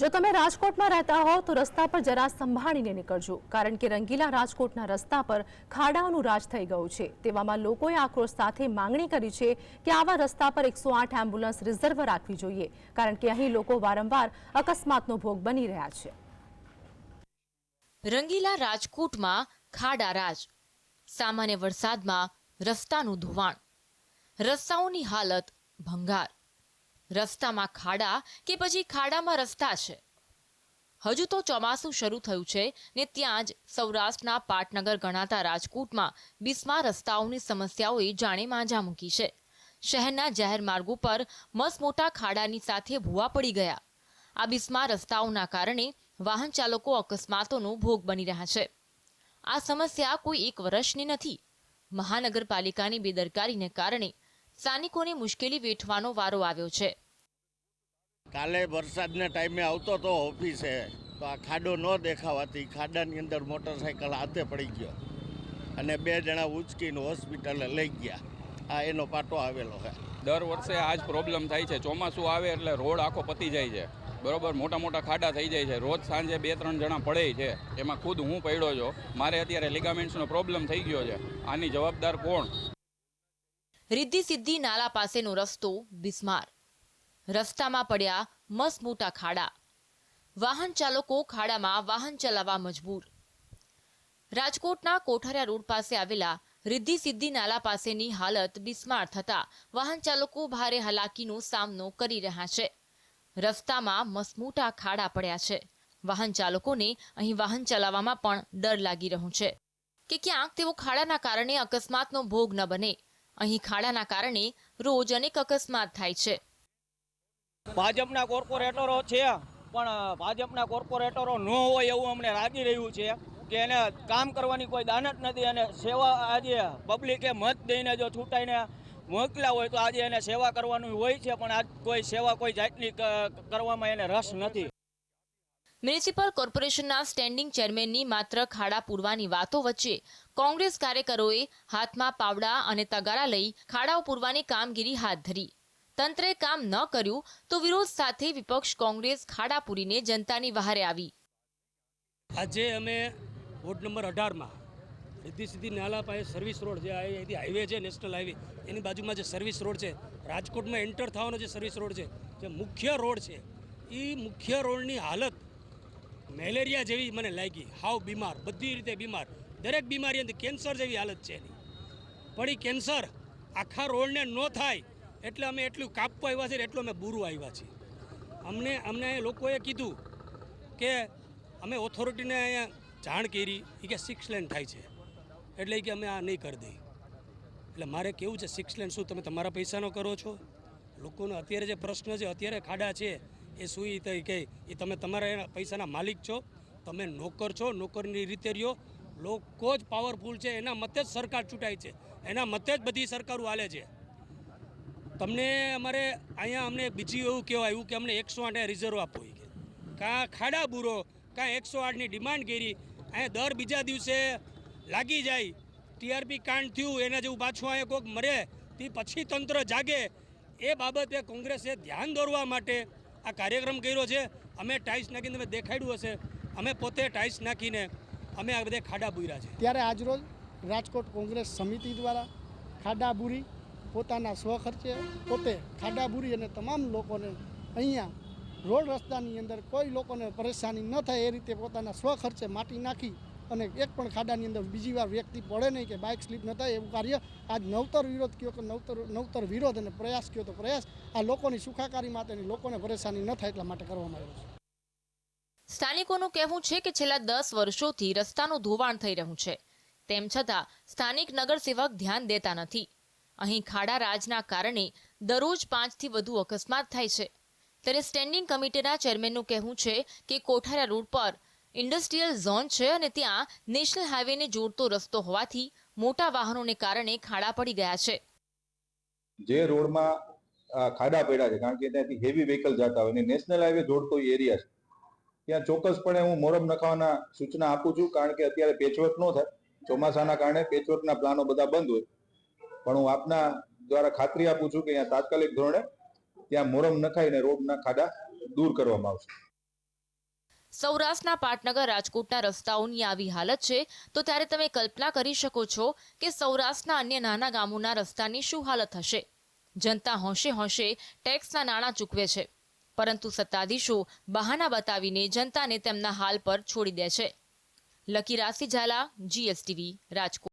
જો તમે રાજકોટમાં રહેતા હો, તો રસ્તા પર જરા સંભાળીને નીકળજો. કારણ કે રંગીલા રાજકોટના રસ્તા પર ખાડાઓનું રાજ થઈ ગયું છે. તેવામાં લોકોએ આક્રોશ સાથે માંગણી કરી છે કે આવા રસ્તા પર એકસો આઠ એમ્બ્યુલન્સ રિઝર્વ રાખવી જોઈએ. કારણ કે અહીં લોકો વારંવાર અકસ્માતનો ભોગ બની રહ્યા છે. રંગીલા રાજકોટમાં ખાડા રાજ. સામાન્ય વરસાદમાં રસ્તાનું ધોવાણ. રસ્તાઓની હાલત ભંગાર. રસ્તામાં ખાડા કે પછી ખાડામાં રસ્તા છે. હજુ તો ચોમાસું શરૂ થયું છે ને ત્યાં જ સૌરાષ્ટ્રના પાટનગર ગણાતા રાજકોટમાં બિસ્માર રસ્તાઓની સમસ્યાઓએ જાણે માંજા મૂકી છે. શહેરના જાહેર માર્ગો પર મસમોટા ખાડાની સાથે ભૂવા પડી ગયા. આ બિસ્માર રસ્તાઓના કારણે વાહન ચાલકો અકસ્માતોનો ભોગ બની રહ્યા છે. આ સમસ્યા કોઈ એક વર્ષની નથી. મહાનગરપાલિકાની બેદરકારીને કારણે સ્થાનિકોને મુશ્કેલી વેઠવાનો વારો આવ્યો છે. કાલે વરસાદના ટાઈમે આવતો તો ઓફિસે તો આ ખાડો ન દેખાવાથી ખાડાની અંદર મોટરસાયકલ હાથે પડી ગયો અને બે જણા ઉચકીને હોસ્પિટલે લઈ ગયા. આ એનો પાટો આવેલો છે. દર વર્ષે આ જ પ્રોબ્લેમ થાય છે. ચોમાસું આવે એટલે રોડ આખો પતી જાય છે. બરોબર મોટા મોટા ખાડા થઈ જાય છે. રોજ સાંજે બે ત્રણ જણા પડે છે. એમાં ખુદ હું પડ્યો છું. મારે અત્યારે લિગામેન્ટ્સનો પ્રોબ્લેમ થઈ ગયો છે. આની જવાબદાર કોણ? રિદ્ધિ સિદ્ધિ નાલા પાસેનો રસ્તો બિસ્માર. રસ્તામાં પડ્યા મસમોટા ખાડા. વાહન ચાલકો ખાડામાં વાહન ચલાવવા મજબૂર. રાજકોટના કોઠારિયા રોડ પાસે આવેલા રિદ્ધિ સિદ્ધિ નાલા પાસેની હાલત બિસ્માર થતા વાહન ચાલકો ભારે હાલાકીનો સામનો કરી રહ્યા છે. રસ્તામાં મસમોટા ખાડા પડ્યા છે. વાહન ચાલકોને અહીં વાહન ચલાવવામાં પણ ડર લાગી રહ્યો છે. કે ક્યાંક તેઓ ખાડાના કારણે અકસ્માતનો ભોગ ન બને. અહીં ખાડાના કારણે રોજ અનેક અકસ્માત થાય છે. ભાજપના કોર્પોરેટરો છે, પણ ભાજપના કોર્પોરેટરો ન હોય એવું અમને લાગી રહ્યું છે કે એને કામ કરવાની કોઈ દાનત નથી અને સેવા આજે પબ્લિકે મત દઈને જો છૂટાઈને મોકલા હોય તો આજે એને સેવા કરવાનું હોય છે, પણ આજ કોઈ સેવા કોઈ જાતની કરવામાં એને રસ નથી. મ્યુનિસિપલ કોર્પોરેશનના સ્ટેન્ડિંગ ચેરમેનની માત્ર ખાડા પૂરવાની વાતો વચ્ચે કોંગ્રેસ કાર્યકરોએ હાથમાં પાવડા અને તગારા લઈ ખાડાઓ પૂરવાની કામગીરી હાથ ધરી. તંત્રે કામ ન કર્યું તો વિરોધ સાથે વિપક્ષ કોંગ્રેસ ખાડા પૂરીને જનતાની વહારે આવી. આજે અમે વોર્ડ નંબર અઢારમાં સીધી સીધી નાલા પાસે સર્વિસ રોડ આ અહીંથી હાઈવે છે, નેશનલ હાઈવે, એની બાજુમાં જે સર્વિસ રોડ છે, રાજકોટમાં એન્ટર થવાનો જે સર્વિસ રોડ છે, જે મુખ્ય રોડ છે એ મુખ્ય રોડની હાલત મેલેરિયા જેવી મને લાગી, હાવ બીમાર, બધી રીતે બીમાર. દરેક બીમારી અંદર કેન્સર જેવી હાલત છે એની. પણ એ કેન્સર આખા રોડને ન થાય એટલે અમે એટલું કાપવા આવ્યા છીએ એટલું અમે બુરું આવ્યા છીએ. અમને અમને અહીંયા લોકોએ કીધું કે અમે ઓથોરિટીને અહીંયા જાણ કરી એ કે સિક્સ લેન થાય છે. એટલે કે અમે આ નહીં કરી દઈએ. એટલે મારે કેવું છે સિક્સ લેન શું? તમે તમારા પૈસાનો કરો છો? લોકોનો અત્યારે જે પ્રશ્ન છે, અત્યારે ખાડા છે. એ શું ઈ કહે એ તમે તમારા પૈસાના માલિક છો, તમે નોકર છો, નોકરની રીતે રહ્યો. લોકો જ પાવરફુલ છે, એના મતે જ સરકાર ચૂંટાય છે, એના મતે જ બધી સરકારો હાલે છે. તમને અમારે અહીંયા અમને બીજી એવું કહેવાય, એવું કે અમને એકસો આઠે રિઝર્વ આપવો ઈ કે. કાં ખાડા બૂરો, કાં એકસો આઠની ડિમાન્ડ કરી, અહીંયા દર બીજા દિવસે લાગી જાય. ટીઆરપી કાંડ થયું, એના જેવું પાછું અહીંયા કોઈક મરે, તે પછી તંત્ર જાગે. એ બાબતે કોંગ્રેસે ધ્યાન દોરવા માટે આ કાર્યક્રમ કર્યો છે. અમે ટાઇલ્સ નાખીને તમે દેખાડ્યું હશે. અમે પોતે ટાઇલ્સ નાખીને અમે આ બધે ખાડા બુર્યા છે. ત્યારે આજરોજ રાજકોટ કોંગ્રેસ સમિતિ દ્વારા ખાડા બુરી પોતાના સ્વખર્ચે પોતે ખાડા બુરી અને તમામ લોકોને અહીંયા રોડ રસ્તાની અંદર કોઈ લોકોને પરેશાની ન થાય એ રીતે પોતાના સ્વખર્ચે માટી નાખી અને એક પણ ખાડાની અંદર બીજી વાર વ્યક્તિ પડે નહીં કે બાઇક સ્લીપ ન થાય એવું કાર્ય. આજ નવતર વિરોધ કયો કે નવતર નવતર વિરોધ અને પ્રયાસ કયો તો પ્રયાસ આ લોકોની સુખાકારી માટેની લોકોને પરેશાની ન થાય એટલા માટે કરવામાં આવ્યો છે. સ્થાનિકોનું કહેવું છે કે છેલ્લા દસ વર્ષોથી રસ્તાનું ધોવાણ થઈ રહ્યું છે. તેમ છતાં સ્થાનિક નગરસેવક ધ્યાન દેતા નથી. અહીં ખાડા રાજના કારણે દરરોજ પાંચથી વધુ અકસ્માત થાય છે. ત્યારે સ્ટેન્ડિંગ કમિટીના ચેરમેનનું કહેવું છે કે કોઠારા રોડ પર ઇન્ડસ્ટ્રીયલ ઝોન છે અને ત્યાં નેશનલ હાઈવેને જોડતો રસ્તો હોવાથી મોટા વાહનોને કારણે ખાડા પડી ગયા છે. જે રોડમાં ખાડા પડ્યા છે, કારણ કે ત્યાંથી હેવી વ્હીકલ જતા હોય અને નેશનલ હાઈવે જોડતો એરિયા છે. ત્યાં ચોક્કસપણે હું મોરમ નખાવાના સૂચના આપું છું, કારણ કે અત્યારે પેચવર્ક ન થાય. ચોમાસાના કારણે પેચવર્કના પ્લાનો બધા બંધ હોય. પણ હું આપના દ્વારા ખાતરી આપું છું કે અહીંયા તાત્કાલિક ધોરણે ત્યાં મોરમ નખાઈને રોડના ખાડા દૂર કરવામાં આવશે. સૌરાષ્ટ્રના પાટનગર રાજકોટના રસ્તાઓની આવી હાલત છે, તો ત્યારે તમે કલ્પના કરી શકો છો કે સૌરાષ્ટ્રના અન્ય નાના ગામોના રસ્તાની શું હાલત હશે? જનતા હોંશે હોંશે ટેક્સના નાણાં ચૂકવે છે, પરંતુ સત્તાધીશો બહાના બતાવીને જનતાને તેમના હાલ પર છોડી દે છે. લકી રાસી ઝાલા, જીએસટીવી, રાજકોટ.